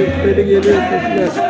Yükleri geliyor sesler.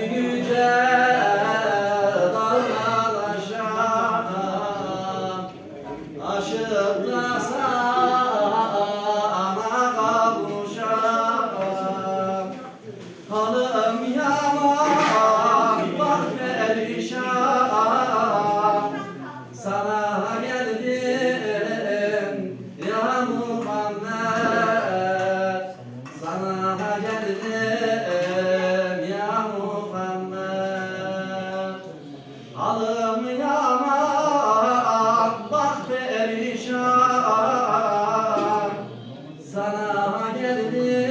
güzel Halım yaman, bak perişan. Sana geldim.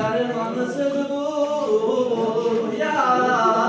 dermanısız bu ya.